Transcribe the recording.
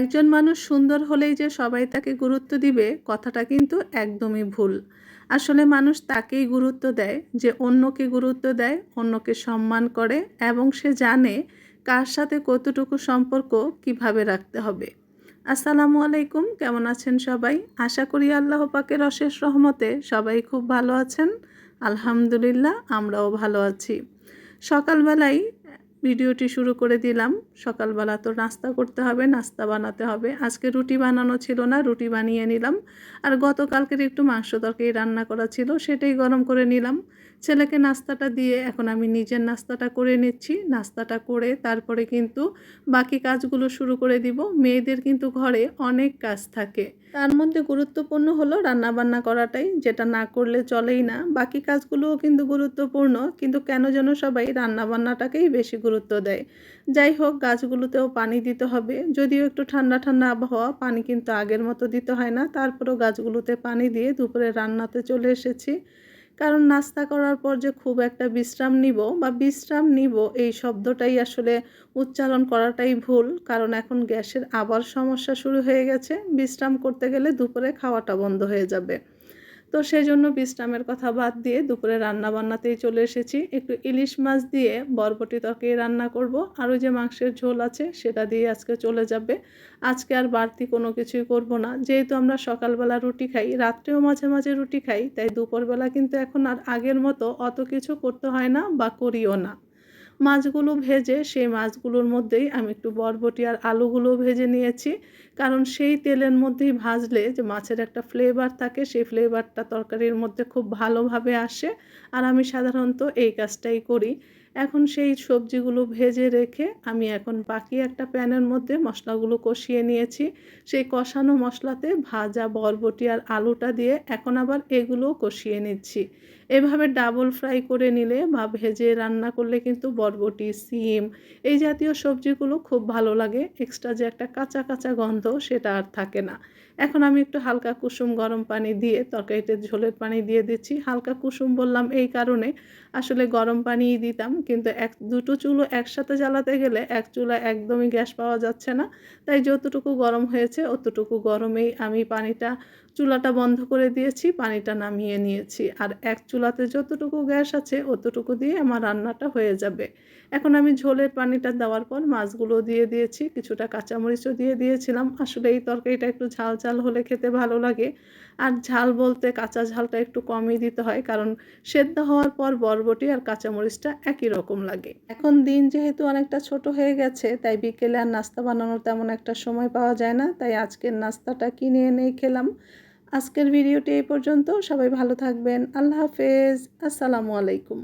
একজন মানুষ সুন্দর হলেই যে সবাই তাকে গুরুত্ব দিবে, কথাটা কিন্তু একদমই ভুল। আসলে মানুষ তাকেই গুরুত্ব দেয় যে অন্যকে গুরুত্ব দেয়, অন্যকে সম্মান করে এবং সে জানে কার সাথে কতটুকু সম্পর্ক কীভাবে রাখতে হবে। আসসালামু আলাইকুম, কেমন আছেন সবাই? আশা করি আল্লাহ পাকের অশেষ রহমতে সবাই খুব ভালো আছেন। আলহামদুলিল্লাহ, আমরাও ভালো আছি। সকালবেলায় ভিডিওটি শুরু করে দিলাম। সকালবেলা তো নাস্তা করতে হবে, নাস্তা বানাতে হবে। আজকে রুটি বানানো ছিল না, রুটি বানিয়ে নিলাম। আর গতকালকের একটু মাংস তরকারি রান্না করা ছিল, সেটাই গরম করে নিলাম। ছেলেকে নাস্তাটা দিয়ে এখন আমি নিজের নাস্তাটা করে নিচ্ছি। নাস্তাটা করে তারপরে কিন্তু বাকি কাজগুলো শুরু করে দিব। মেয়েদের কিন্তু ঘরে অনেক কাজ থাকে। তার মধ্যে গুরুত্বপূর্ণ হলো রান্না বান্না করাটাই, যেটা না করলে চলেই না। বাকি কাজগুলোও কিন্তু গুরুত্বপূর্ণ, কিন্তু কেন যেন সবাই রান্না বান্নাটাকেই বেশি গুরুত্ব দেয়। যাই হোক, গাছগুলোতেও পানি দিতে হবে। যদিও একটু ঠান্ডা ঠান্ডা আবহাওয়া, পানি কিন্তু আগের মতো দিতে হয় না। তারপরেও গাছগুলোতে পানি দিয়ে দুপুরে রান্নাতে চলে এসেছি। কারণ নাস্তা করার পর যে খুব একটা বিশ্রাম নিব বা বিশ্রাম নিব, এই শব্দটাই আসলে উচ্চারণ করাটাই ভুল। কারণ এখন গ্যাসের আবার সমস্যা শুরু হয়ে গেছে। বিশ্রাম করতে গেলে দুপুরে খাওয়াটা বন্ধ হয়ে যাবে। তো সেই জন্য বিশ্রামের কথা বাদ দিয়ে দুপুরে রান্না বান্নাতেই চলে এসেছি। একটু ইলিশ মাছ দিয়ে বরবটি তরকারি রান্না করব। আরও যে মাংসের ঝোল আছে, সেটা দিয়ে আজকে চলে যাবে। আজকে আর বাড়তি কোনো কিছুই করব না। যেহেতু আমরা সকালবেলা রুটি খাই, রাত্রেও মাঝে মাঝে রুটি খাই, তাই দুপুরবেলা কিন্তু এখন আর আগের মতো অত কিছু করতে হয় না বা করিও না। মাছগুলো ভেজে সেই মাছগুলোর মধ্যেই আমি একটু বরবটি আর আলুগুলো ভেজে নিয়েছি। কারণ সেই তেলের মধ্যেই ভাজলে যে মাছের একটা ফ্লেভার থাকে, সেই ফ্লেভারটা তরকারির মধ্যে খুব ভালোভাবে আসে। আর আমি সাধারণত এই কাজটাই করি। এখন সেই সবজিগুলো ভেজে রেখে আমি এখন বাকি একটা প্যানের মধ্যে মশলাগুলো কষিয়ে নিয়েছি। সেই কষানো মশলাতে ভাজা, বরবটি আর আলুটা দিয়ে এখন আবার এগুলোও কষিয়ে নিচ্ছি। এভাবে ডাবল ফ্রাই করে নিলে বা ভেজে রান্না করলে কিন্তু বরবটি, সিম এই জাতীয় সবজিগুলো খুব ভালো লাগে। এক্সট্রা যে একটা কাঁচা কাঁচা গন্ধ সেটা আর থাকে না। এখন আমি একটু হালকা কুসুম গরম পানি দিয়ে তরকারিতে ঝোলের পানি দিয়ে দিচ্ছি। হালকা কুসুম বললাম এই কারণে। আসলে গরম পানিই দিতাম কিন্তু এক, দুটো চুলো একসাথে জ্বালাতে গেলে এক চুলা একদমই গ্যাস পাওয়া যাচ্ছে না। তাই যতটুকু গরম হয়েছে, অতটুকু গরমেই আমি পানিটা চুলাটা বন্ধ করে দিয়েছি, পানিটা নামিয়ে নিয়েছি। আর এক চুলাতে যতটুকু গ্যাস আছে, অতটুকু দিয়ে আমার রান্নাটা হয়ে যাবে। এখন আমি ঝোলের পানিটা দেওয়ার পর মাছগুলো দিয়ে দিয়েছি, কিছুটা কাঁচামরিচও দিয়ে দিয়েছিলাম। আসলে এই তরকারিটা একটু ঝাল ঝাল হলে খেতে ভালো লাগে। আর ঝাল বলতে কাঁচা ঝালটা একটু কমই দিতে হয়, কারণ সেদ্ধ হওয়ার পর বরবটি আর কাঁচামরিচটা একই রকম লাগে। এখন দিন যেহেতু অনেকটা ছোট হয়ে গেছে, তাই বিকেলে আর নাস্তা বানানোর তেমন একটা সময় পাওয়া যায় না। তাই আজকের নাস্তাটা কিনে এনেই খেলাম। আজকের ভিডিওটি এই পর্যন্ত। সবাই ভালো থাকবেন। আল্লাহ হাফেজ। আসসালামু আলাইকুম।